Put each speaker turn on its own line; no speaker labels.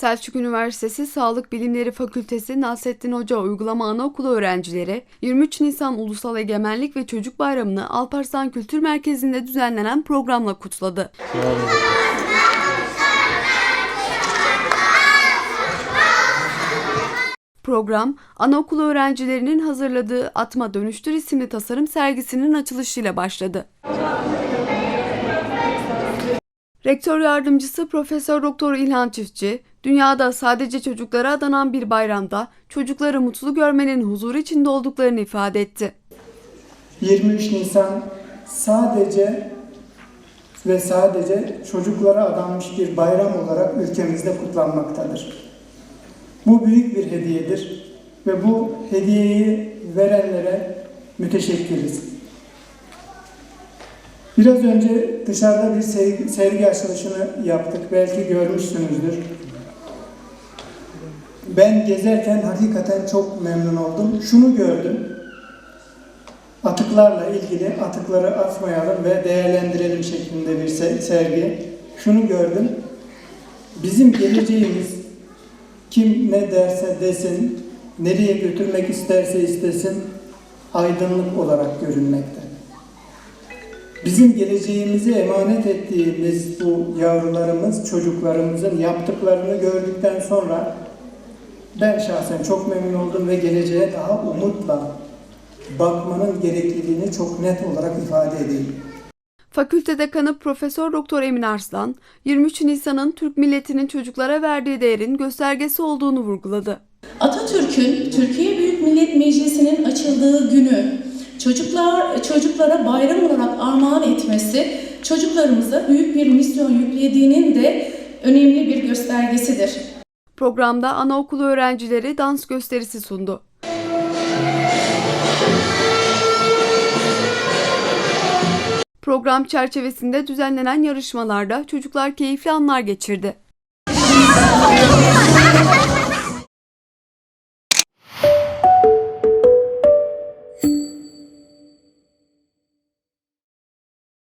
Selçuk Üniversitesi Sağlık Bilimleri Fakültesi Nasrettin Hoca Uygulama Anaokulu öğrencileri 23 Nisan Ulusal Egemenlik ve Çocuk Bayramı'nı Alparslan Kültür Merkezi'nde düzenlenen programla kutladı. Program, anaokulu öğrencilerinin hazırladığı Atma Dönüştür isimli tasarım sergisinin açılışıyla başladı. Rektör yardımcısı Profesör Doktor İlhan Çiftçi, dünyada sadece çocuklara adanan bir bayramda çocukları mutlu görmenin huzur içinde olduklarını ifade etti.
23 Nisan sadece ve sadece çocuklara adanmış bir bayram olarak ülkemizde kutlanmaktadır. Bu büyük bir hediyedir ve bu hediyeyi verenlere müteşekkiriz. Biraz önce dışarıda bir sergi, açılışını yaptık. Belki görmüşsünüzdür. Ben gezerken hakikaten çok memnun oldum. Şunu gördüm atıklarla ilgili atıkları atmayalım ve değerlendirelim şeklinde bir se- sergi. Şunu gördüm. Bizim geleceğimiz kim ne derse desin, nereye götürmek isterse istesin aydınlık olarak görünmekte. Bizim geleceğimizi emanet ettiğimiz bu yavrularımız, çocuklarımızın yaptıklarını gördükten sonra ben şahsen çok memnun oldum ve geleceğe daha umutla bakmanın gerekliliğini çok net olarak ifade edeyim.
Fakülte Dekanı Profesör Doktor Emin Arslan, 23 Nisan'ın Türk milletinin çocuklara verdiği değerin göstergesi olduğunu vurguladı.
Atatürk'ün Türkiye Büyük Millet Meclisi'nin açıldığı günü çocuklar çocuklara bayram olarak armağan etmesi çocuklarımıza büyük bir misyon yüklediğinin de önemli bir göstergesidir.
Programda anaokulu öğrencileri dans gösterisi sundu. Program çerçevesinde düzenlenen yarışmalarda çocuklar keyifli anlar geçirdi.